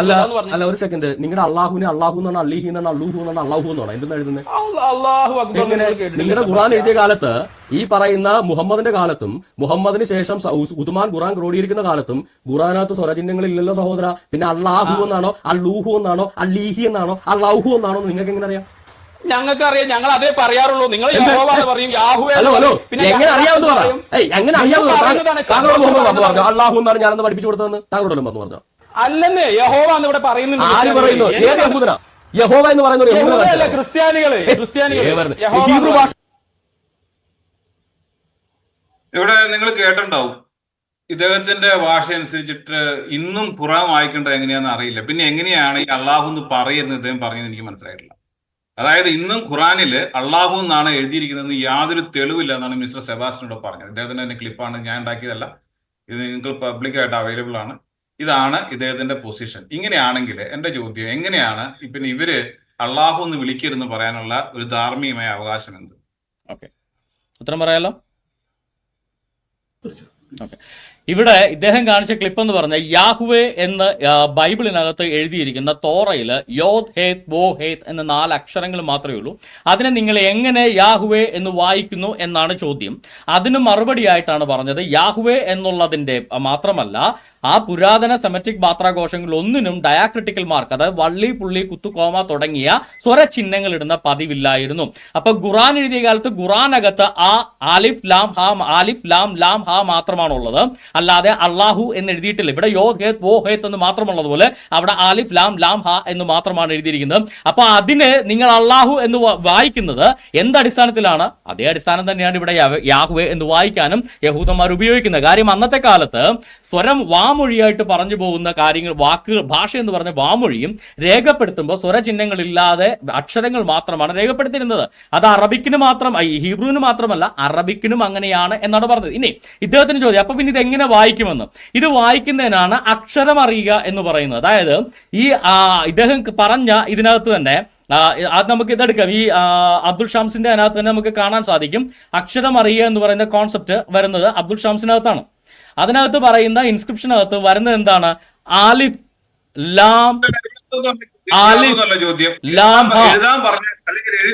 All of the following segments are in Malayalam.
അല്ല അല്ല ഒരു സെക്കൻഡ് നിങ്ങളുടെ അള്ളാഹുവിനെ അള്ളാഹു എന്നാണ് അള്ളീഹി എന്നാണ് അള്ളൂഹു എന്നാണ് അള്ളാഹു എന്നാണ് എന്തെന്ന് എഴുതുന്നത് എങ്ങനെ നിങ്ങളുടെ ഖുറാൻ എഴുതിയ കാലത്ത് ഈ പറയുന്ന മുഹമ്മദിന്റെ കാലത്തും മുഹമ്മദിന് ശേഷം ഉദുമാൻ ഖുറാൻ ക്രോഡീകരിക്കുന്ന കാലത്തും ഖുറാനകത്ത് സ്വരചിഹ്നങ്ങൾ ഇല്ലല്ലോ സഹോദര. പിന്നെ അള്ളാഹു എന്നാണോ അള്ളൂഹു എന്നാണോ അള്ളീഹി എന്നാണോ അള്ളാഹു എന്നാണോ നിങ്ങൾക്ക് എങ്ങനെ അറിയാം? ഞങ്ങൾക്ക് അറിയാം ഞങ്ങൾ അതേ പറയാറുള്ളൂ. നിങ്ങൾ പറയും. പിന്നെ എങ്ങനെ അറിയാവുന്ന. എങ്ങനെ നിങ്ങൾ അറിയാമെന്ന് പറ താങ്കൾ മുഹമ്മദ് വന്നു പറഞ്ഞു? പറയുന്നത്. അള്ളാഹു എന്നാണ് ഞാനെന്ന് പഠിപ്പിച്ചു കൊടുത്തതെന്ന്? താങ്കളോട് പറഞ്ഞു? അല്ലെന്ന് യഹോവ എന്ന് ഇവിടെ പറയുന്നുണ്ട് ആര് പറയുന്നു? ഏത് യഹൂദന? യഹോവ എന്ന് പറയുന്നത് ക്രിസ്ത്യാനികളെ ക്രിസ്ത്യാനികൾ. ഇവിടെ നിങ്ങൾ കേട്ടിട്ടുണ്ടാവും. ഇദ്ദേഹത്തിന്റെ ഭാഷ അനുസരിച്ചിട്ട് ഇന്നും ഖുറാൻ വായിക്കേണ്ടത് എങ്ങനെയാണെന്ന് അറിയില്ല. പിന്നെ എങ്ങനെയാണ് ഈ അള്ളാഹു എന്ന് പറയുന്നത് ഇദ്ദേഹം പറഞ്ഞത് എനിക്ക് മനസ്സിലായിട്ടില്ല. അതായത് ഇന്നും ഖുറാനിൽ അള്ളാഹു എന്നാണ് എഴുതിയിരിക്കുന്നതെന്ന് യാതൊരു തെളിവില്ല എന്നാണ് മിസ്റ്റർ സെബാസ്റ്റിനോട് പറഞ്ഞത്. ഇദ്ദേഹത്തിന്റെ തന്നെ ക്ലിപ്പാണ് ഞാൻ ഉണ്ടാക്കിയതല്ല. ഇത് നിങ്ങൾക്ക് പബ്ലിക്കായിട്ട് അവൈലബിൾ ആണ്. ഇതാണ് ഇദ്ദേഹത്തിന്റെ പൊസിഷൻ ഇങ്ങനെയാണെങ്കിൽ എന്റെ ചോദ്യം എങ്ങനെയാണ് ഇപ്പം ഇവർ അള്ളാഹു എന്ന് വിളിക്കരുതെന്ന് പറയാനുള്ള ഒരു ധാർമ്മികമായ അവകാശം എന്ത് ഓക്കെ. ഉത്തരം പറയാലോ? ഓക്കെ. ഇവിടെ ഇദ്ദേഹം കാണിച്ച ക്ലിപ്പ് എന്ന് പറഞ്ഞ യാഹുവേ എന്ന് ബൈബിളിനകത്ത് എഴുതിയിരിക്കുന്ന തോറയിൽ യോദ് ഹേത് വോ ഹേത് എന്ന നാല് അക്ഷരങ്ങൾ മാത്രമേ ഉള്ളൂ. അതിനെ നിങ്ങൾ എങ്ങനെ യാഹുവേ എന്ന് വായിക്കുന്നു എന്നാണ് ചോദ്യം. അതിന് മറുപടിയായിട്ടാണ് പറഞ്ഞത് യാഹുവേ എന്നുള്ളതിന്റെ മാത്രമല്ല ആ പുരാതന സെമറ്റിക് മാത്രാഘോഷങ്ങൾ ഒന്നിനും ഡയാക്രിട്ടിക്കൽ മാർക്ക് അതായത് വള്ളി പുള്ളി കുത്തുകോമ തുടങ്ങിയ സ്വര ചിഹ്നങ്ങൾ ഇടുന്ന പതിവില്ലായിരുന്നു. അപ്പൊ ഖുറാൻ എഴുതിയ കാലത്ത് ഖുറാനകത്ത് ആ ആലിഫ് ലാം ഹാ ആലിഫ് ലാം ലാം ഹാ മാത്രമാണുള്ളത്. അല്ലാതെ അള്ളാഹു എന്ന് എഴുതിയിട്ടില്ല. ഇവിടെ യോ ഹേത് വോ ഹേത്ത് എന്ന് മാത്രമുള്ളതുപോലെ അവിടെ ആലിഫ് ലാം ലാം ഹാ എന്ന് മാത്രമാണ് എഴുതിയിരിക്കുന്നത്. അപ്പൊ അതിന് നിങ്ങൾ അള്ളാഹു എന്ന് വായിക്കുന്നത് വായിക്കുന്നത് എന്തടിസ്ഥാനത്തിലാണ് അതേ അടിസ്ഥാനം തന്നെയാണ് ഇവിടെ യാഹുവെ എന്ന് വായിക്കാനും യഹൂദന്മാർ ഉപയോഗിക്കുന്നത് കാര്യം അന്നത്തെ കാലത്ത് സ്വരം വാമൊഴിയായിട്ട് പറഞ്ഞു പോകുന്ന കാര്യങ്ങൾ വാക്കുകൾ ഭാഷ എന്ന് പറഞ്ഞ വാമൊഴിയും രേഖപ്പെടുത്തുമ്പോൾ സ്വരചിഹ്നങ്ങളില്ലാതെ അക്ഷരങ്ങൾ മാത്രമാണ് രേഖപ്പെടുത്തിയിരുന്നത്. അത് അറബിക്കിന് മാത്രം ഹീബ്രുവിന് മാത്രമല്ല അറബിക്കിനും അങ്ങനെയാണ് എന്നാണ് പറഞ്ഞത്. ഇനി ഇദ്ദേഹത്തിന് ചോദ്യം അപ്പൊ പിന്നെ ഇത് എങ്ങനെ വായിക്കുമെന്ന്? ഇത് വായിക്കുന്നതിനാണ് അക്ഷരം അറിയുക എന്ന് പറയുന്നത്. അതായത് ഈ ഇദ്ദേഹം പറഞ്ഞ ഇതിനകത്ത് തന്നെ അത് നമുക്ക് ഇതെടുക്കാം. ഈ അബ്ദുൾ ഷാംസിന്റെ അതിനകത്ത് തന്നെ നമുക്ക് കാണാൻ സാധിക്കും. അക്ഷരം അറിയുക എന്ന് പറയുന്ന കോൺസെപ്റ്റ് വരുന്നത് അബ്ദുൾ ഷാംസിനകത്താണ്. അതിനകത്ത് പറയുന്ന ഇൻസ്ക്രിപ്ഷനകത്ത് വരുന്നത് എന്താണ്? ആലിഫ് ലാം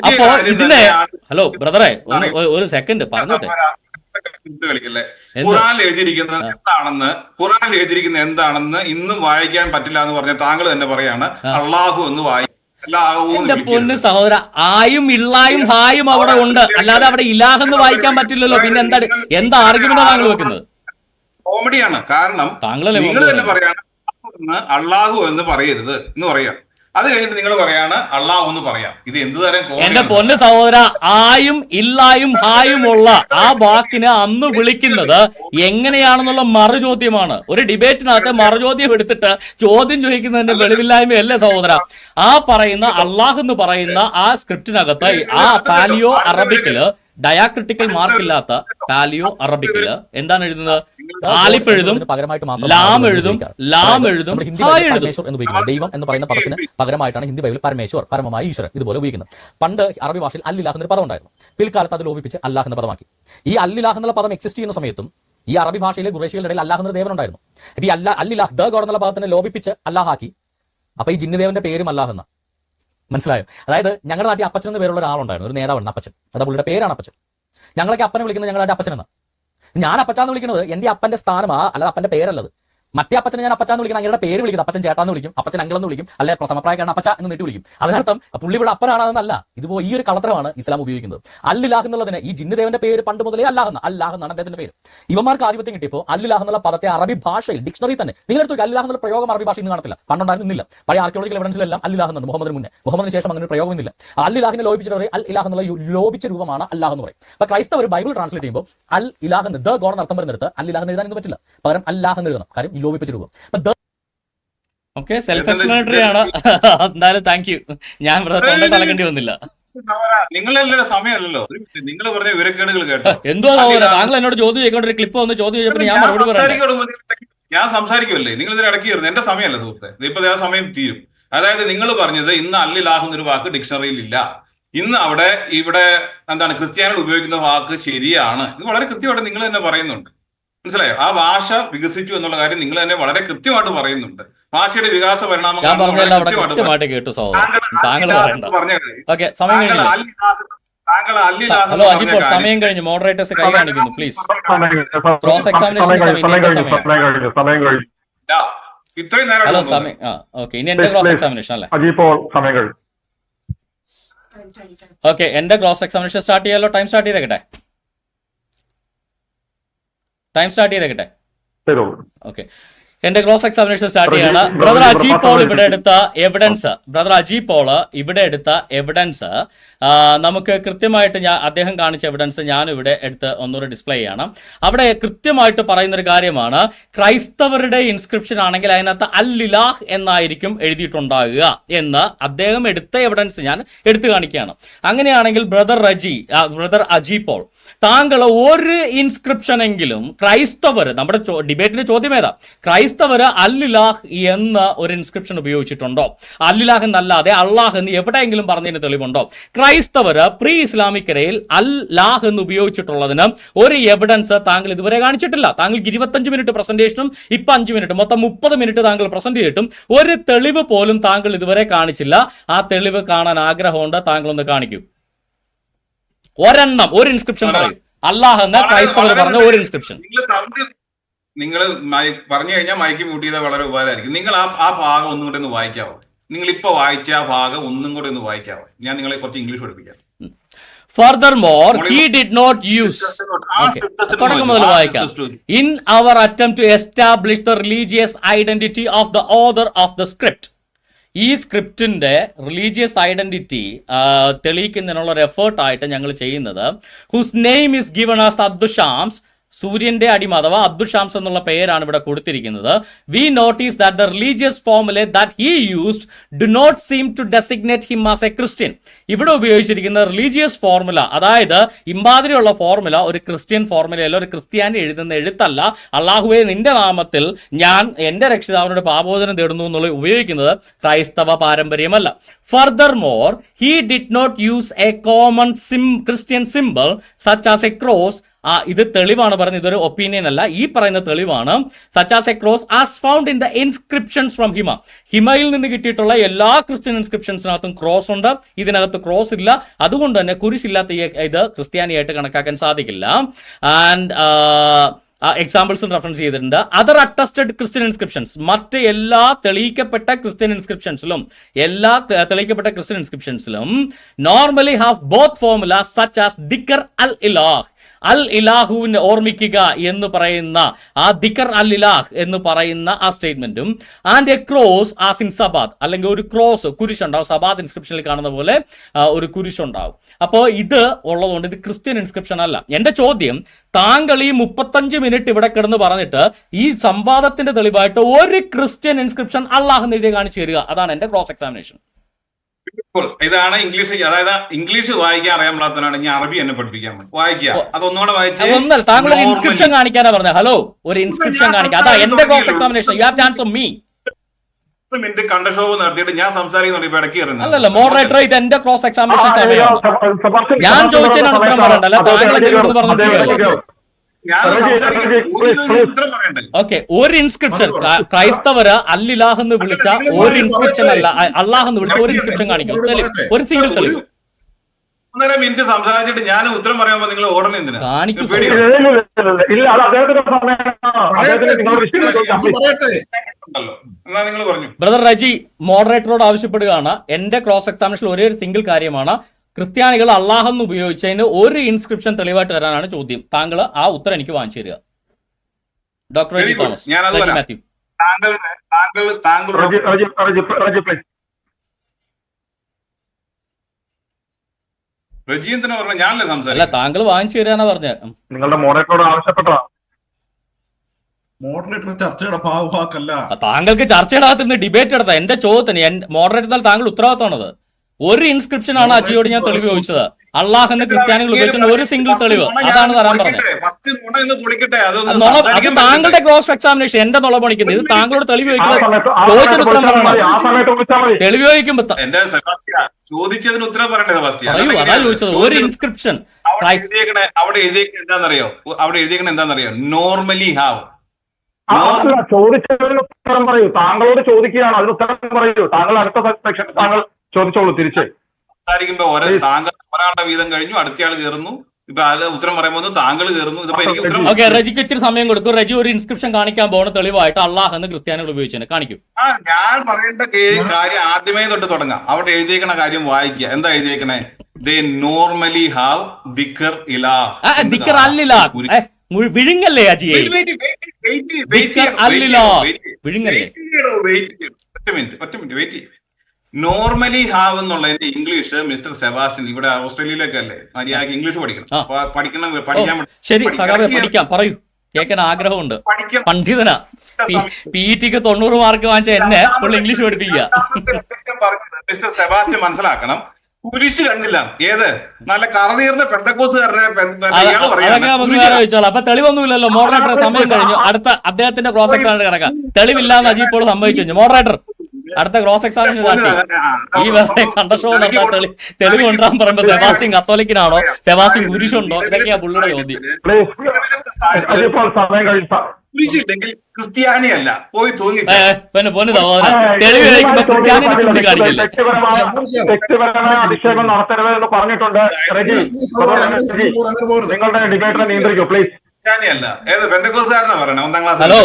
അപ്പോ ഇതിനെ ഹലോ ബ്രദറെ ഒരു- സെക്കൻഡ് പറഞ്ഞോട്ടെ? ഖുറാനിൽ എഴുതിയിരിക്കുന്നത് എന്താണെന്ന്? ഖുറാൻ എഴുതിയിരിക്കുന്നത് എന്താണെന്ന് ഇന്നും വായിക്കാൻ പറ്റില്ല എന്ന് പറഞ്ഞ താങ്കൾ തന്നെ പറയാണ്. അള്ളാഹു എന്ന് വായി അല്ലാഹു എന്ന് എന്റെ. പൊന്ന് സഹോദര ആയും ഇള്ളായും ഹായും അവിടെ ഉണ്ട്. അല്ലാതെ അവിടെ ഇലാഹെന്ന് വായിക്കാൻ പറ്റില്ലല്ലോ. പിന്നെ എന്താ എന്താ ആർഗ്യുമെന്റ് താങ്കൾ വെക്കുന്നത്? കോമഡിയാണ്. കാരണം നിങ്ങൾ തന്നെ പറയാണ് അള്ളാഹു എന്ന് പറയരുത് എന്ന് പറയാം. അത് കഴിഞ്ഞിട്ട് നിങ്ങൾ പറയാണ് അള്ളാഹു എന്ന് പറയാം. ഇത് എന്ത് തരം എന്റെ പൊന്ന പൊന്ന് സഹോദര ആയും ഇല്ലായും ഹായും ഉള്ള ആ വാക്കിനെ അന്ന് വിളിക്കുന്നത് എങ്ങനെയാണെന്നുള്ള മറുചോദ്യമാണ്. ഒരു ഡിബേറ്റിനകത്ത് മറുചോദ്യം എടുത്തിട്ട് ചോദ്യം ചോദിക്കുന്നതിന്റെ വെളിവില്ലായ്മയല്ലേ സഹോദര? ആ പറയുന്ന അള്ളാഹ് എന്ന് പറയുന്ന ആ സ്ക്രിപ്റ്റിനകത്ത് ആ പാലിയോ അറബിക്കിൽ ഡയാക്രിട്ടിക്കൽ മാർക്കില്ലാത്ത പാലിയോ അറബിക്കിൽ എന്താണ് എഴുതുന്നത്? ആലിഫ് എഴുതും പകരമായിട്ട് മാത്രം ലാം എഴുതും ലാം എഴുതും പരമേശ്വർ എന്ന് ഉപയോഗിക്കുന്നത് ദൈവം എന്ന് പറയുന്ന പദത്തിന് പകരമായിട്ടാണ് ഹിന്ദി ബൈബിൾ പരമേശ്വർ പരമമായ ഈശ്വരൻ ഇതുപോലെ ഉപയോഗിക്കുന്നത്. പണ്ട് അറബി ഭാഷയിൽ അല്ലിലാഹ് എന്നൊരു പദം ഉണ്ടായിരുന്നു. പിൽക്കാലത്ത് അത് ലോപിപ്പിച്ച് അല്ലാഹ് എന്ന പദമാക്കി. ഈ അല്ലിലാഹ് എന്നുള്ള പദം എക്സിസ്റ്റ് ചെയ്യുന്ന സമയത്തും ഈ അറബി ഭാഷയിലെ ഗുറേഷികളുടെ ഇടയിൽ അല്ലാഹ് എന്നൊരു ദേവൻ ഉണ്ടായിരുന്നു. അപ്പൊ ഈ അല്ല അല്ലിലാഹ് ദ ഗോഡ് എന്നുള്ള പദത്തിനെ ലോപിപ്പിച്ച് അല്ലാഹാക്കി അപ്പൊ ഈ ജിന്നുദേവന്റെ പേരും അല്ലാഹ് എന്ന. മനസ്സിലായോ? അതായത് ഞങ്ങളുടെ നാട്ടിൽ അപ്പച്ചൻ എന്ന് പേരുള്ള ഒരാളുണ്ടായിരുന്നു ഒരു നേതാവാണ് അപ്പച്ചൻ. അതാ പുള്ളിയുടെ പേരാണ് അപ്പച്ചൻ. ഞങ്ങളൊക്കെ അപ്പനെ വിളിക്കുന്നത് ഞങ്ങളുടെ അപ്പച്ചൻ എന്നാ. ഞാൻ അപ്പച്ചാന്ന് വിളിക്കുന്നത് എന്റെ അപ്പന്റെ സ്ഥാനമാ അല്ലാതെ അപ്പന്റെ പേരല്ലത്. മറ്റേ അപ്പച്ചനെ ഞാൻ അപ്പച്ചാന്ന് വിളിക്കുന്നത് അങ്ങയുടെ പേര് വിളിക്കുന്നത് അപ്പച്ചൻ ചേട്ടാന്ന് വിളിക്കും അപ്പച്ചൻ അങ്കിളെന്ന് വിളിക്കും അല്ലെ സമപ്രായക്കാരൻ അപ്പച്ച എന്ന് നീട്ടി വിളിക്കും. അതിനർത്ഥം പുള്ളി ഇവിടെ അപ്പനാണെന്നല്ല. ഇതുപോ ഈ ഒരു കളത്രമാണ് ഇസ്ലാം ഉപയോഗിക്കുന്നത്. അല്ലാഹ് എന്നുള്ളതിന് ഈ ജിന്നുദേവന്റെ പേര് പണ്ട് മുതലേ അല്ലാഹെന്ന് അല്ലാഹ് എന്നാണ് അദ്ദേഹത്തിന്റെ പേര്. ഇവന്മാർക്ക് ആധിപത്യം കിട്ടിയപ്പോൾ അല്ലാഹ് എന്നുള്ള പദത്തെ അറബി ഭാഷയിൽ ഡിക്ഷണറി തന്നെ. നിങ്ങൾ നിങ്ങളെടുത്തു അല്ലാഹ് എന്നുള്ള പ്രയോഗം അറബി ഭാഷയിൽ നിന്ന് കാണത്തില്ല. പണ്ടുണ്ടായിരുന്നില്ല പഴയ ആർക്കിയോളജിക്കൽ എവിഡൻസിലെല്ലാം അല്ലാഹ് എന്നുണ്ട്. മുഹമ്മദിന് മുന്നേ. മുഹമ്മദിന് ശേഷം അങ്ങനെ ഒരു പ്രയോഗമൊന്നുമില്ല അല്ലിലാഹിനെ ലോപിച്ചിട്ട് അൽ ഇലാഹ് എന്നുള്ള ലോപിച്ച രൂപമാണ് അല്ലാഹ് എന്ന് പറയും. അപ്പൊ ക്രൈസ്തവർ ബൈബിൾ ട്രാൻസ്ലേറ്റ് ചെയ്യുമ്പോൾ അൽ ഇലാഹ് ദ ഗോഡ് അർത്ഥം വരുന്നിടത്ത് എന്ന് എഴുതാൻ പറ്റില്ല. പകരം അല്ലാഹ് എന്ന് എഴുതണം. കാര്യം ലോപിച്ച രൂപം അപ്പൊ ഓക്കെ സെൽഫ് എക്സ്പ്ലനേറ്ററി ആണ്. എന്തായാലും താങ്ക് യു ഞാൻ ഇവിടെ തൊണ്ട തലക്കേണ്ടി വന്നില്ല. നിങ്ങളെല്ലാം സമയമല്ലല്ലോ. നിങ്ങൾ പറഞ്ഞ വിവരക്കേടുകൾ കേട്ടോ. എന്തോ സഹോദര താങ്കൾ എന്നോട് ചോദ്യം ചോദിക്കേണ്ട ഒരു ക്ലിപ്പ് വന്ന് ചോദ്യം ചോദിച്ചപ്പോൾ ഞാൻ മറുപടി ഞാൻ സംസാരിക്കുമല്ലേ നിങ്ങൾ ഇതിന് ഇടയ്ക്ക് കയറുന്നത് എന്റെ സമയമല്ല സുഹൃത്തെ? ഇപ്പൊ ആ സമയം തീരും. അതായത് നിങ്ങൾ പറഞ്ഞത് ഇന്ന് അല്ലിലാഹുന്ന എന്നൊരു വാക്ക് ഡിക്ഷണറിയിൽ ഇല്ല. ഇന്ന് അവിടെ ഇവിടെ എന്താണ് ക്രിസ്ത്യാനികൾ ഉപയോഗിക്കുന്ന വാക്ക് ശരിയാണ്. ഇത് വളരെ കൃത്യമായിട്ട് നിങ്ങൾ തന്നെ പറയുന്നുണ്ട്. മനസ്സിലായോ? ആ ഭാഷ വികസിച്ചു എന്നുള്ള കാര്യം നിങ്ങൾ തന്നെ വളരെ കൃത്യമായിട്ട് പറയുന്നുണ്ട്. ഭാഷയുടെ വികാസ പരിണാമം കൃത്യമായിട്ട് കേട്ടു സമയം കഴിഞ്ഞു. അൽ-ഇലാഹ് താങ്കൾ അൽ-ഇലാഹ് ഹലോ എന്ന് അജിപ്പോൾ പറഞ്ഞ സമയം കാര്യം- കഴിഞ്ഞു. മോഡറേറ്റേഴ്സ് കൈ കാണിക്കുന്നു പ്ലീസ്. സമയം Cross examination സമയം സമയം, സമയം ഇനി കഴിഞ്ഞു. സമയം. സമയം കഴിഞ്ഞു. സമയം കഴിഞ്ഞു. ഇല്ല. ഇത്രയും നേരം ഹലോ സമയം ആ ഓക്കെ ഇനി എന്റെ ക്രോസ് എക്സാമിനേഷൻ അല്ലേ? അജിപ്പോൾ സമയം കഴിഞ്ഞു. ഓക്കെ എന്റെ ക്രോസ് എക്സാമിനേഷൻ സ്റ്റാർട്ട് ചെയ്യാലോ? ടൈം സ്റ്റാർട്ട് ചെയ്തേക്കട്ടെ. ടൈം സ്റ്റാർട്ട് ചെയ്തേക്കട്ടെ. ഓക്കെ എന്റെ ക്ലോസ് എക്സാമിനേഷൻ സ്റ്റാർട്ട് ചെയ്യാണ്. ബ്രദർ അജി പോൾ ഇവിടെ എടുത്ത എവിഡൻസ് ബ്രദർ അജി പോൾ ഇവിടെ എടുത്ത എവിഡൻസ് നമുക്ക് കൃത്യമായിട്ട് ഞാൻ അദ്ദേഹം കാണിച്ച എവിഡൻസ് ഞാൻ ഇവിടെ എടുത്ത് ഒന്നുകൂടെ ഡിസ്പ്ലേ ചെയ്യണം. അവിടെ കൃത്യമായിട്ട് പറയുന്ന ഒരു കാര്യമാണ്. ക്രൈസ്തവരുടെ ഇൻസ്ക്രിപ്ഷൻ ആണെങ്കിൽ അതിനകത്ത് അല്ലിലാഹ് എന്നായിരിക്കും എഴുതിയിട്ടുണ്ടാകുക എന്ന് അദ്ദേഹം എടുത്ത എവിഡൻസ് ഞാൻ എടുത്തു കാണിക്കുകയാണ്. അങ്ങനെയാണെങ്കിൽ ബ്രദർ റജി ബ്രദർ അജി പോൾ താങ്കൾ ഒരു ഇൻസ്ക്രിപ്ഷൻ എങ്കിലും ക്രൈസ്തവർ നമ്മുടെ ഡിബേറ്റിന്റെ ചോദ്യം ഏതാ? ക്രൈസ്തവർ അല്ലിലാഹ് എന്ന ഒരു ഇൻസ്ക്രിപ്ഷൻ ഉപയോഗിച്ചിട്ടുണ്ടോ? അല്ലിലാഹ് എന്നല്ലാതെ അള്ളാഹ് എന്ന് എവിടെയെങ്കിലും പറഞ്ഞതിന് തെളിവുണ്ടോ? ക്രൈസ്തവർ പ്രീ ഇസ്ലാമിക്കരയിൽ അല്ലാഹ് എന്ന് ഉപയോഗിച്ചിട്ടുള്ളതിന് ഒരു എവിഡൻസ് താങ്കൾ ഇതുവരെ കാണിച്ചിട്ടില്ല. താങ്കൾക്ക് ഇരുപത്തഞ്ച് മിനിറ്റ് പ്രസന്റേഷനും ഇപ്പൊ അഞ്ച് മിനിറ്റ് മൊത്തം മുപ്പത് മിനിറ്റ് താങ്കൾ പ്രസന്റ് ചെയ്തിട്ടും ഒരു തെളിവ് പോലും താങ്കൾ ഇതുവരെ കാണിച്ചില്ല. ആ തെളിവ് കാണാൻ ആഗ്രഹമുണ്ട്. താങ്കൾ ഒന്ന് കാണിക്കൂ. ഒരെണ്ണം ഒരു ഇൻസ്ക്രിപ്ഷൻ പറയും. അല്ലാഹ് എന്ന ക്രൈസ്തവർ പറഞ്ഞ ഒരു ഇൻസ്ക്രിപ്ഷൻ നിങ്ങൾ മൈക്ക് പറഞ്ഞു കഴിഞ്ഞാൽ മൈക്ക് മ്യൂട്ട് ചെയ്താൽ വളരെ ഉപകാരമായിരിക്കും. നിങ്ങൾ ആ ആ ഭാഗം ഒന്നും കൂടെ ഒന്ന് വായിക്കാവോ? നിങ്ങൾ ഇപ്പൊ വായിച്ച ആ ഭാഗം ഒന്നും കൂടെ ഒന്ന് വായിക്കാവോ? ഞാൻ നിങ്ങളെ കുറച്ച് ഇംഗ്ലീഷ് പഠിപ്പിക്കാം. He did not use uh Okay. In our attempt to establish the religious identity of the other of the script ഈ സ്ക്രിപ്റ്റിന്റെ റിലീജിയസ് ഐഡന്റിറ്റി തെളിയിക്കുന്നതിനുള്ള ഒരു എഫേർട്ടായിട്ട് ഞങ്ങൾ ചെയ്യുന്നത് whose name is given as Abdushams സൂര്യന്റെ അടിമ അഥവാ അബ്ദുഷാംസ് എന്നുള്ള പേരാണ് ഇവിടെ കൊടുത്തിരിക്കുന്നത്. We notice that the religious formulae that he used do not seem to designate him as a Christian ഇവിടെ ഉപയോഗിച്ചിരിക്കുന്ന റിലീജിയസ് ഫോർമുല അതായത് ഇമ്മാതിരിയുള്ള ഫോർമുല ഒരു ക്രിസ്ത്യൻ ഫോർമുലയല്ല ഒരു ക്രിസ്ത്യാനി എഴുതുന്ന എഴുത്തല്ല അള്ളാഹുവെ നിന്റെ നാമത്തിൽ ഞാൻ എന്റെ രക്ഷിതാവിനോട് പാപോചനം തേടുന്നു എന്നുള്ള ഉപയോഗിക്കുന്നത് ക്രൈസ്തവ പാരമ്പര്യമല്ല. Furthermore he did not use a common sym Christian symbol such as a cross uh ഇത് തെളിവാണ് പറയുന്നത് ഇതൊരു ഒപ്പീനിയൻ അല്ല. ഈ പറയുന്ന തെളിവാണ് such as a cross as found in the inscriptions from Hima ഹിമയിൽ നിന്ന് കിട്ടിയിട്ടുള്ള എല്ലാ ക്രിസ്ത്യൻ ഇൻസ്ക്രിപ്ഷൻസിനകത്തും ക്രോസ് ഉണ്ട്. ഇതിനകത്ത് ക്രോസ് ഇല്ല. അതുകൊണ്ട് തന്നെ കുരിശില്ലാത്ത ഇത് ക്രിസ്ത്യാനിയായിട്ട് കണക്കാക്കാൻ സാധിക്കില്ല. ആൻഡ് എക്സാമ്പിൾസും റെഫറൻസ് ചെയ്തിട്ടുണ്ട്. അതർ അറ്റസ്റ്റഡ് ക്രിസ്ത്യൻ ഇൻസ്ക്രിപ്ഷൻസ് മറ്റ് എല്ലാ തെളിയിക്കപ്പെട്ട ക്രിസ്ത്യൻ ഇൻസ്ക്രിപ്ഷൻസിലും എല്ലാ തെളിയിക്കപ്പെട്ട Christian ഇൻസ്ക്രിപ്ഷൻസിലും normally have both formula such as ദിക്കർ അൽ ഇലാഹ് അൽ ഇലാഹുവിനെ ഓർമ്മിക്കുക എന്ന് പറയുന്ന ആ ദിക്കർ അൽ ഇലാഹ് എന്ന് പറയുന്ന ആ സ്റ്റേറ്റ്മെന്റും and a cross as in Zabad അല്ലെങ്കിൽ ഒരു ക്രോസ് കുരിശുണ്ടാവും സബാദ് ഇൻസ്ക്രിപ്ഷനിൽ കാണുന്ന പോലെ ഒരു കുരിശുണ്ടാവും. അപ്പോൾ ഇത് ഉള്ളതുകൊണ്ട് ഇത് ക്രിസ്ത്യൻ ഇൻസ്ക്രിപ്ഷൻ അല്ല. എന്റെ ചോദ്യം താങ്കൾ ഈ മുപ്പത്തഞ്ച് മിനിറ്റ് ഇവിടെ കിടന്ന് പറഞ്ഞിട്ട് ഈ സംവാദത്തിന്റെ തെളിവായിട്ട് ഒരു ക്രിസ്ത്യൻ ഇൻസ്ക്രിപ്ഷൻ അള്ളാഹ് എഴുതി കാണിച്ചു തരിക. അതാണ് എന്റെ ക്രോസ് എക്സാമിനേഷൻ ഇതാണ് ഇംഗ്ലീഷ് അതായത് ഇംഗ്ലീഷ് വായിക്കാൻ അറിയാൻ പാടാത്തവനാണ് ഞാൻ അറബി എന്നെ പഠിപ്പിക്കാൻ പോകും. വായിക്കുക അതൊന്നുകൂടെ വായിച്ചാൽ അതൊന്നല്ല താങ്കൾ ഇൻസ്ക്രിപ്ഷൻ കാണിക്കാനാ പറഞ്ഞത് ഹലോ ഒരു ഇൻസ്ക്രിപ്ഷൻ കാണിക്കുക അതാ എന്റെ cross examination you have chance of me പത്ത് മിനിറ്റ് കണ്ടക്ഷോഭം നടത്തിയിട്ട് ഞാൻ സംസാരിക്കുന്നുണ്ട് ഇടയ്ക്ക് അല്ലല്ല മോഡറേറ്റർ ഇത് എന്റെ ക്രോസ് എക്സാമിനേഷൻ സമയമാണ് ഞാൻ ചോദിച്ചതിനാണ് ഉത്തരം പറയണ്ടല്ലോ താങ്കൾ ഓക്കെ ഒരു ഇൻസ്ക്രിപ്ഷൻ ക്രൈസ്തവര് അല്ലിലാഹ് എന്ന് വിളിച്ച ഒരു ഇൻസ്ക്രിപ്ഷൻ അല്ല അള്ളാഹ് എന്ന് വിളിച്ച ഒരു ഇൻസ്ക്രിപ്ഷൻ കാണിക്കും. ഒരു സിംഗിൾ തെളിവ്. ഒന്നര മിനിറ്റ് സംസാരിച്ചിട്ട് ഞാൻ ഉത്തരം നിങ്ങൾ ഓടണം എന്തിനാ? ബ്രദർ റജി മോഡറേറ്ററോട് ആവശ്യപ്പെടുകയാണ്. എന്റെ ക്രോസ് എക്സാമിനേഷൻ ഒരേ ഒരു സിംഗിൾ കാര്യമാണ്. ക്രിസ്ത്യാനികൾ അള്ളാഹ് എന്ന് ഉപയോഗിച്ചതിന് ഒരു ഇൻസ്ക്രിപ്ഷൻ തെളിവായിട്ട് തരാനാണ് ചോദ്യം. താങ്കൾ ആ ഉത്തരം എനിക്ക് വാങ്ങിച്ചു തരിക. ഡോക്ടർ. തോമസ്. മാത്യു പറഞ്ഞ? അല്ല താങ്കൾ വാങ്ങിച്ചു തരാനാ പറഞ്ഞത് നിങ്ങളുടെ മോഡറേറ്ററോട് ആവശ്യപ്പെട്ടോ? മോഡറേറ്റർ ചർച്ചയുടെ ഭാഗവാക്കല്ല താങ്കൾക്ക് ചർച്ചയുടെ അകത്ത് ഡിബേറ്റ് നടത്താം. എന്റെ ചോദ്യത്തിന് മോഡറേറ്റർ താങ്കൾ ഉത്തരവാദിത്തമാണത്. ഒരു ഇൻസ്ക്രിപ്ഷൻ ആണ് അജിയോട് ഞാൻ തെളിവ് ചോദിച്ചത്. അള്ളാഹ് എന്ന് ക്രിസ്ത്യാനികൾ ഉപയോഗിച്ച ഒരു സിംഗിൾ തെളിവ്. അതാണ് തരാൻ പറഞ്ഞത്. ഫസ്റ്റ് നുണ എന്ന് പൊളിക്കട്ടെ അതൊന്ന് അത് താങ്കളുടെ? ക്രോസ് എക്സാമിനേഷൻ എന്റെ നുള പണിക്കുന്നത് ഇത് താങ്കളോട് തെളിവ് ചോദിക്കുന്നത് ചോദിച്ചതിന് ഉത്തരം പറയണം. തെളിവ് ചോദിക്കുമ്പോ ചോദിച്ചതിന് ഉത്തരം സെബാസ്റ്റ്യ. പറയൂ അതാ ചോദിച്ചത്. ഒരു ഇൻസ്ക്രിപ്ഷൻ അവിടെ എഴുതിയേക്കണേ എന്താണെന്നറിയോ? അവിടെ എഴുതിയേക്കണ എന്താണെന്നറിയോ? നോർമലി ഹാവ് ചോദിച്ചതിന് ഉത്തരം പറയൂ. താങ്കളോട് ചോദിക്കുകയാണ് അതിന് ഉത്തരം പറയൂ. താങ്കൾ അടുത്ത സെക്ഷൻ താങ്കൾ ചോദിച്ചോളൂ തിരിച്ച് സംസാരിക്കുമ്പോ ഒരേ താങ്കൾ ഒരാളുടെ വീതം കഴിഞ്ഞു അടുത്തയാൾ കയറുന്നു ഇപ്പൊ അത് ഉത്തരം പറയുമ്പോൾ താങ്കൾ കയറുന്നു ഇതിപ്പോ എനിക്ക് ഉത്തരം ഓക്കെ റജിക്ക് ഇച്ചിരി സമയം കൊടുക്കും റജി ഒരു ഇൻസ്ക്രിപ്ഷൻ കാണിക്കാൻ പോകുന്ന തെളിവായിട്ട് അള്ളാഹ് എന്ന് ക്രിസ്ത്യാനികൾ ഉപയോഗിച്ചു കാണിക്കും ആ ഞാൻ പറയേണ്ട കേ- കാര്യം ആദ്യമേ തൊട്ട് തുടങ്ങാം അവിടെ എഴുതിയേക്കണ കാര്യം വായിക്കുക എന്താ എഴുതിയേക്കണേ ദേ നോർമലി ഹാവ് ദിക്കർ ഇലാഹ് ദിക്കർ മുഴു- വിഴുങ്ങല്ലേ അജിയെ അല്ലിലാ. വിഴുങ്ങല്ലേ ഒറ്റ മിനിറ്റ് ഒറ്റ മിനിറ്റ് വെയിറ്റ് ചെയ്യും നോർമലി ഹാവ് എന്നുള്ളതിന്റെ ഇംഗ്ലീഷ് മിസ്റ്റർ സെബാസ്റ്റ്യൻ ഇവിടെ ഓസ്ട്രേലിയയിലൊക്കെ അല്ലേ മര്യാദയ്ക്ക് ഇംഗ്ലീഷ് പഠിക്കണം. പഠിക്കണം പഠിക്കാൻ ശരി. സഖാവെ പഠിക്കാം. പറയൂ. കേൾക്കാൻ ആഗ്രഹമുണ്ട്. പണ്ഡിതനാ. പി ടിക്ക് തൊണ്ണൂറ് മാർക്ക് വാങ്ങിച്ച എന്നെ പുള്ളി ഇംഗ്ലീഷ് പഠിപ്പിക്കുക. മിസ്റ്റർ സെബാസ്റ്റ്യൻ മനസ്സിലാക്കണം. കുരിശ് കണ്ടില്ല ഏത്? നല്ല കറതീർന്ന പെന്തക്കോസുകാരനെ പെ- പെ- അത് ഇയാൾ അതൊക്കെ പറയാണ് നമുക്ക് കുരിശ് വേറെ അപ്പൊ തെളിവൊന്നുമില്ലല്ലോ. മോഡറേറ്റർ സമയം കഴിഞ്ഞു. അടുത്ത അദ്ദേഹത്തിന്റെ പ്രോസക്സ് ആണ് കിടക്കാം തെളിവില്ലാന്ന് അജി ഇപ്പോൾ സംഭവിച്ചു കഴിഞ്ഞു. മോഡറേറ്റർ അടുത്ത ക്രോസ് എക്സാമിനേഷൻ നടത്തി ഈ വെറുതെ കണ്ട ഷോ നടത്താൻ തെലുങ്ക് തെളിവ് കൊണ്ടുവരാൻ പറയുമ്പോ സെബാസ്റ്റ്യൻ കത്തോലിക്കനാണോ സെബാസ്റ്റ്യൻ കുരിശുണ്ടോ ഇതൊക്കെയാ പുള്ളിയുടെ ചോദ്യം പോയി തൂങ്ങി ഏ, പിന്നെ പൊന്നു സഹോദരൻ തെളിവ് കഴിക്കുമ്പോ ക്രിസ്ത്യാനിനെ ചൂണ്ടിക്കാണിക്കില്ല വ്യക്തിപരമായ വ്യക്തിപരമായ അധിക്ഷേപം നടത്തരുത് എന്ന് പറഞ്ഞിട്ടുണ്ട് നിങ്ങളുടെ ഡിബേറ്ററെ നിയന്ത്രിക്കൂ പ്ലീസ് ഒന്നാം ഹലോ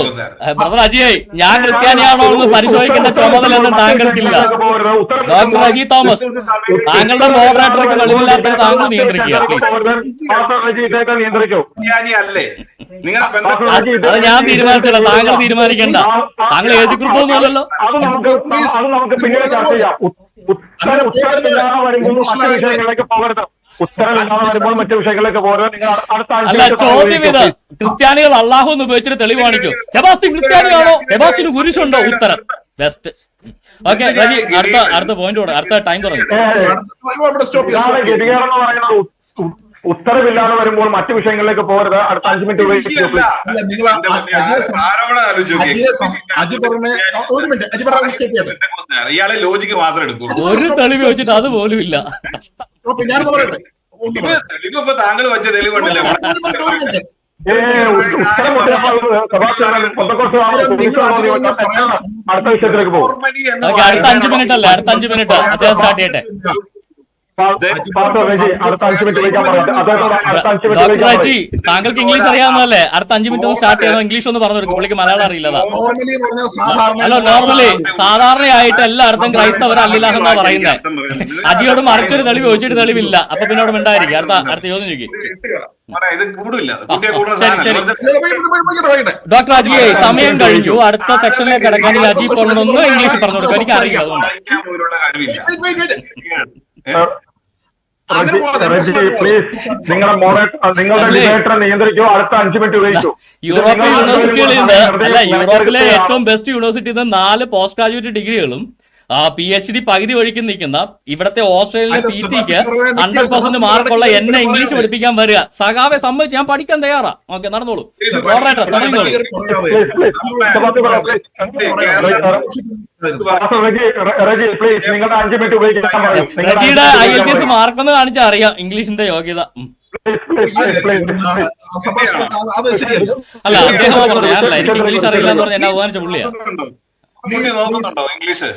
ബ്രദർ അജിയെ ഞാൻ ക്രിസ്ത്യാനിയാണോ എന്ന് പരിശോധിക്കേണ്ട ചുമതലയൊന്നും താങ്കൾക്കില്ല ഡോക്ടർ അജി തോമസ് താങ്കളുടെ മോഡറേറ്റർക്ക് വെളിവില്ലാത്ത താങ്കൾ നിയന്ത്രിക്കുക പ്ലീസ് അത് ഞാൻ തീരുമാനിച്ചില്ല താങ്കൾ തീരുമാനിക്കണ്ട താങ്കൾ ഏത് ഗ്രൂപ്പൊന്നുമല്ലല്ലോ അത് നമുക്ക് അത് നമുക്ക് പിന്നീട് ചർച്ച ചെയ്യാം ഉ- ഉത്തരം ഉത്തരമില്ലാതെ വരുമ്പോൾ മറ്റു വിഷയങ്ങളിലേക്ക് പോകരുത് അല്ല ചോദ്യം ഇത്. ക്രിസ്ത്യാനികൾ അള്ളാഹു എന്ന് ഉപയോഗിച്ചിട്ട് തെളിവ് കാണിക്കൂ. സെബാസ്റ്റിൻ ക്രിസ്ത്യാനിയാണോ സെബാസ്റ്റിന് കുരിശുണ്ടോ? ഉത്തരം. ബെസ്റ്റ് ഓക്കെ റജി അടുത്ത അടുത്ത പോയിന്റ് കൂടെ അടുത്ത ടൈം തുടങ്ങി ഉത്തരവില്ലാതെ വരുമ്പോൾ മറ്റു വിഷയങ്ങളിലേക്ക് പോകരുത്. അടുത്ത അഞ്ച് മിനിറ്റ് ഇയാളെ ലോജിക്ക് മാത്രം എടുക്കുള്ളൂ. ഒരു തെളിവ് വെച്ചിട്ട് അത് പോലും ഇല്ല. പറയട്ടെ. തെളിവ് ഇപ്പൊ താങ്കൾ വെച്ച തെളിവുണ്ടല്ലേ. അടുത്ത വിഷയത്തിലേക്ക് പോകും. നോർമലി എന്ന് ഓക്കെ അടുത്ത അഞ്ച് മിനിറ്റ് അല്ലേ? അടുത്ത അഞ്ച് മിനിറ്റ്. അദ്ദേഹം സ്റ്റാർട്ട് ചെയ്യട്ടെ. ഡോക്ടർ അജി താങ്കൾക്ക് ഇംഗ്ലീഷ് അറിയാവുന്നതല്ലേ? അടുത്ത അഞ്ചു മിനിറ്റ് ഒന്ന് സ്റ്റാർട്ട് ചെയ്യുന്നത് ഇംഗ്ലീഷ് ഒന്ന് പറഞ്ഞു കൊടുക്കും പുള്ളിക്ക് മലയാളം അറിയില്ലതാ. അല്ല നോർമലി സാധാരണയായിട്ട് എല്ലായിടത്തും ക്രൈസ്തവർ അല്ലില്ല എന്നാ പറയുന്നത്. അജിയോട് മറിച്ചൊരു തെളിവ് ചോദിച്ചിട്ട് തെളിവില്ല. അപ്പൊ പിന്നെ അവിടെ ഉണ്ടായിരിക്കും അടുത്ത അടുത്ത ചോദ്യം ചോദിക്കും. ഡോക്ടർ അജി സമയം കഴിഞ്ഞു. അടുത്ത സെക്ഷനിലേക്ക് കിടക്കാൻ അജി പോകണമെന്ന് ഇംഗ്ലീഷ് പറഞ്ഞു കൊടുക്കും എനിക്ക് അറിയില്ല അതുകൊണ്ട് നിങ്ങളുടെ നിങ്ങളുടെ നിയന്ത്രിക്കൂ അടുത്ത അഞ്ച് മിനിറ്റ് യൂറോപ്യൻ യൂണിവേഴ്സിറ്റികളിൽ നിന്ന് അല്ല യൂറോപ്പിലെ ഏറ്റവും ബെസ്റ്റ് യൂണിവേഴ്സിറ്റിയിൽ നിന്ന് നാല് പോസ്റ്റ് ഗ്രാജുവേറ്റ് ഡിഗ്രികളും പി എച്ച് ഡി പകുതി വഴിക്ക് നിൽക്കുന്ന ഇവിടത്തെ ഓസ്ട്രേലിയൻ പി ടിക്ക് ഹൺഡ്രഡ് പെർസെന്റ് മാർക്കുള്ള എന്നെ ഇംഗ്ലീഷ് പഠിപ്പിക്കാൻ വരിക സഖാവെ സമ്മതിച്ച് ഞാൻ പഠിക്കാൻ തയ്യാറാ ഓക്കെ നടന്നോളൂ തുടങ്ങിക്കോളൂ അഞ്ച് റജിയുടെ ഐ എൽ ടി എസ് മാർക്കൊന്ന് കാണിച്ചാൽ അറിയാം ഇംഗ്ലീഷിന്റെ യോഗ്യത അല്ല അദ്ദേഹം എനിക്ക് ഇംഗ്ലീഷ് അറിയില്ല എന്ന് പറഞ്ഞാൽ എന്നെ അവമാനിച്ച പുള്ളിയാ ഇംഗ്ലീഷ്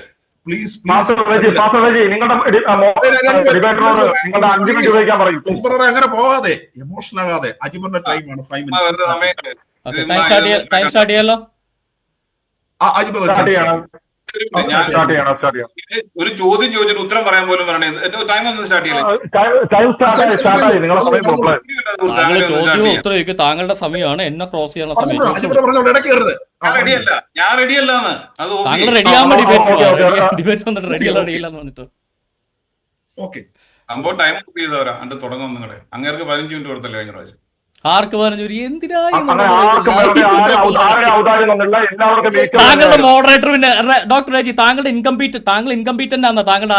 പ്ലീസ് പ്ലീസ് അങ്ങനെ പോകാതെ എമോഷൻ ആകാതെ. അജിബറിന്റെ ടൈമാണ് ഫൈവ് മിനിറ്റ്സ് അജിബർ സ്റ്റാർട്ട് ചെയ്യണം ഞാൻ സ്റ്റാർട്ട് ചെയ്യണം സ്റ്റാർട്ട് ചെയ്യണം. ഒരു ചോദ്യം ചോദിച്ചിട്ട് ഉത്തരം പറയാൻ പോലും പറയണേ. ടൈം ഒന്ന് സ്റ്റാർട്ട് ചെയ്യില്ലേ? ടൈം സ്റ്റാർട്ട് സ്റ്റാർട്ട് ആയി നിങ്ങളുടെ സമയം പോകുമ്പോൾ താങ്കൾ ചോദ്യവും ഉത്തരവും ചോദിക്കും താങ്കളുടെ സമയമാണ്. എന്നെ ക്രോസ് ചെയ്യാനുള്ള സമയം. റെഡിയല്ല ഞാൻ റെഡിയല്ലാന്ന് അത്. താങ്കൾ റെഡിയാകുമ്പോൾ ആ, ഡിബേറ്റ് വന്നിട്ട് റെഡിയല്ല റെഡിയില്ല എന്ന് പറഞ്ഞിട്ട്. ഓക്കെ സംഭവം ടൈം ചെയ്തവരാ. അണ്ട് തുടങ്ങും നിങ്ങളെ. അങ്ങേർക്ക് പതിനഞ്ച് മിനിറ്റ് കൊടുത്തല്ലേ കഴിഞ്ഞ പ്രാവശ്യം? ആർക്ക് പറഞ്ഞു എന്തിനാ താങ്കളുടെ ആണ്. മോഡറേറ്റർ പിന്നെ ഡോക്ടർ രാജി താങ്കളുടെ ഇൻകംപീറ്റ് താങ്കൾ ഇൻകംപീറ്റന്റ് ആണെന്ന് താങ്കളുടെ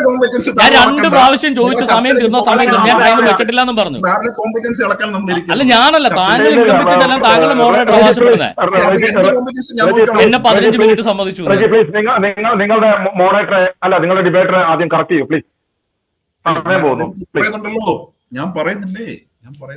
കോമ്പറ്റൻസ് ഞാൻ രണ്ട് പ്രാവശ്യം ചോദിച്ച സമയം തീർന്ന സമയം ഞാൻ ടൈം വെച്ചിട്ടില്ല എന്നും പറഞ്ഞു. അല്ല ഞാനല്ല താങ്കൾ ഇൻകംപീറ്റന്റ് അല്ല താങ്കളുടെ മോഡറേറ്റർ ആവശ്യപ്പെടുന്നത്. എന്നെ പതിനഞ്ച് മിനിറ്റ് സമ്മതിച്ചു നിങ്ങളുടെ മോഡറേറ്ററെ അല്ല നിങ്ങളുടെ ഡിബേറ്ററെ ആദ്യം കറക്റ്റ് ചെയ്യൂ പ്ലീസ് ഞാൻ പറയുന്നില്ലേ? ഞാൻ പറയുന്നില്ലേ?